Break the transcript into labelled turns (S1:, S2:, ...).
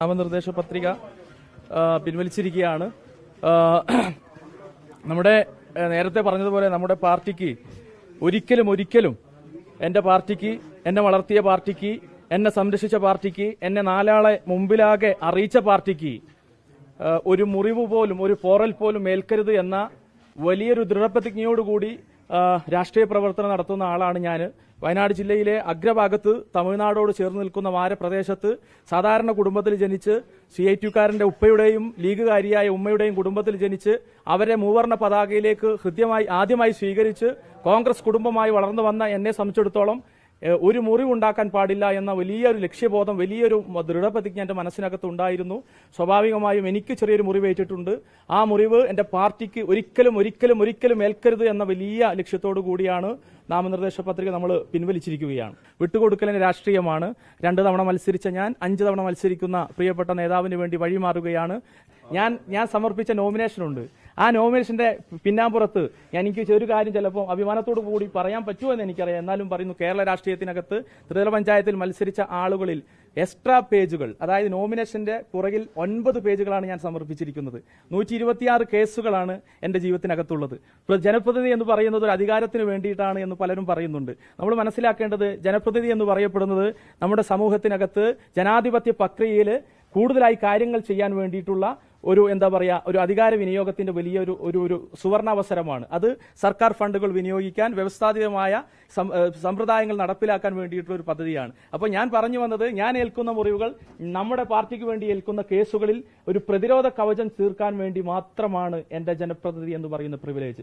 S1: നാമനിർദ്ദേശ പത്രിക പിൻവലിച്ചിരിക്കുകയാണ്. നമ്മുടെ നേരത്തെ പറഞ്ഞതുപോലെ നമ്മുടെ പാർട്ടിക്ക് ഒരിക്കലും ഒരിക്കലും എന്റെ പാർട്ടിക്ക് എന്നെ വളർത്തിയ പാർട്ടിക്ക് എന്നെ സംരക്ഷിച്ച പാർട്ടിക്ക് എന്നെ നാലാളെ മുമ്പിലാകെ അറിയിച്ച പാർട്ടിക്ക് ഒരു മുറിവ് പോലും ഒരു പോറൽ പോലും ഏൽക്കരുത് എന്ന വലിയൊരു ദൃഢപ്രതിജ്ഞയോടുകൂടി രാഷ്ട്രീയ പ്രവർത്തനം നടത്തുന്ന ആളാണ് ഞാൻ വയനാട് ജില്ലയിലെ അഗ്രഭാഗത്ത് തമിഴ്നാടോട് ചേർന്ന് നിൽക്കുന്ന വാരപ്രദേശത്ത് സാധാരണ കുടുംബത്തിൽ ജനിച്ച് സി ഐ ടിക്കാരന്റെ ഉപ്പയുടെയും ലീഗുകാരിയായ ഉമ്മയുടെയും കുടുംബത്തിൽ ജനിച്ച് അവരെ മൂവർണ പതാകയിലേക്ക് ഹൃദ്യമായി ആദ്യമായി സ്വീകരിച്ച് കോൺഗ്രസ് കുടുംബമായി വളർന്നു വന്ന എന്നെ സംബന്ധിച്ചിടത്തോളം ഒരു മുറിവുണ്ടാക്കാൻ പാടില്ല എന്ന വലിയൊരു ലക്ഷ്യബോധം വലിയൊരു ദൃഢപ്രതിജ്ഞ എന്റെ മനസ്സിനകത്ത് ഉണ്ടായിരുന്നു. സ്വാഭാവികമായും എനിക്ക് ചെറിയൊരു മുറിവ് ഏറ്റിട്ടുണ്ട്. ആ മുറിവ് എന്റെ പാർട്ടിക്ക് ഒരിക്കലും ഒരിക്കലും ഒരിക്കലും ഏൽക്കരുത് എന്ന വലിയ ലക്ഷ്യത്തോടു കൂടിയാണ് നാമനിർദ്ദേശ പത്രിക നമ്മൾ പിൻവലിച്ചിരിക്കുകയാണ്. വിട്ടുകൊടുക്കലിന് രാഷ്ട്രീയമാണ്. രണ്ട് തവണ മത്സരിച്ച ഞാൻ അഞ്ച് തവണ മത്സരിക്കുന്ന പ്രിയപ്പെട്ട നേതാവിന് വേണ്ടി വഴിമാറുകയാണ്. ഞാൻ ഞാൻ സമർപ്പിച്ച നോമിനേഷൻ ഉണ്ട് ആ നോമിനേഷന്റെ പിന്നാമ്പുറത്ത് എനിക്ക് ഒരു കാര്യം ചിലപ്പോൾ അഭിമാനത്തോടു കൂടി പറയാൻ പറ്റുമോ എന്ന് എനിക്കറിയാം. എന്നാലും പറയുന്നു കേരള രാഷ്ട്രീയത്തിനകത്ത് ത്രിതല പഞ്ചായത്തിൽ മത്സരിച്ച ആളുകളിൽ എക്സ്ട്രാ പേജുകൾ അതായത് നോമിനേഷന്റെ പുറകിൽ ഒൻപത് പേജുകളാണ് ഞാൻ സമർപ്പിച്ചിരിക്കുന്നത്. നൂറ്റി ഇരുപത്തിയാറ് കേസുകളാണ് എന്റെ ജീവിതത്തിനകത്തുള്ളത്. പ്ര- ജനപ്രതിനിധി എന്ന് പറയുന്നത് ഒരു അധികാരത്തിന് വേണ്ടിയിട്ടാണ് എന്ന് പലരും പറയുന്നുണ്ട്. നമ്മൾ മനസ്സിലാക്കേണ്ടത് ജനപ്രതിനിധി എന്ന് പറയപ്പെടുന്നത് നമ്മുടെ സമൂഹത്തിനകത്ത് ജനാധിപത്യ പ്രക്രിയയിൽ കൂടുതലായി കാര്യങ്ങൾ ചെയ്യാൻ വേണ്ടിയിട്ടുള്ള ഒരു എന്താ പറയുക ഒരു അധികാര വിനിയോഗത്തിന്റെ വലിയൊരു ഒരു ഒരു സുവർണാവസരമാണ്. അത് സർക്കാർ ഫണ്ടുകൾ വിനിയോഗിക്കാൻ വ്യവസ്ഥാപിതമായ സം- സമ്പ്രദായങ്ങൾ നടപ്പിലാക്കാൻ വേണ്ടിയിട്ടുള്ള ഒരു പദ്ധതിയാണ്. അപ്പോൾ ഞാൻ പറഞ്ഞു വന്നത് ഞാൻ ഏൽക്കുന്ന മുറിവുകൾ നമ്മുടെ പാർട്ടിക്ക് വേണ്ടി ഏൽക്കുന്ന കേസുകളിൽ ഒരു പ്രതിരോധ കവചം തീർക്കാൻ വേണ്ടി മാത്രമാണ് എന്റെ ജനപ്രതിനിധി എന്ന് പറയുന്ന പ്രിവിലേജ്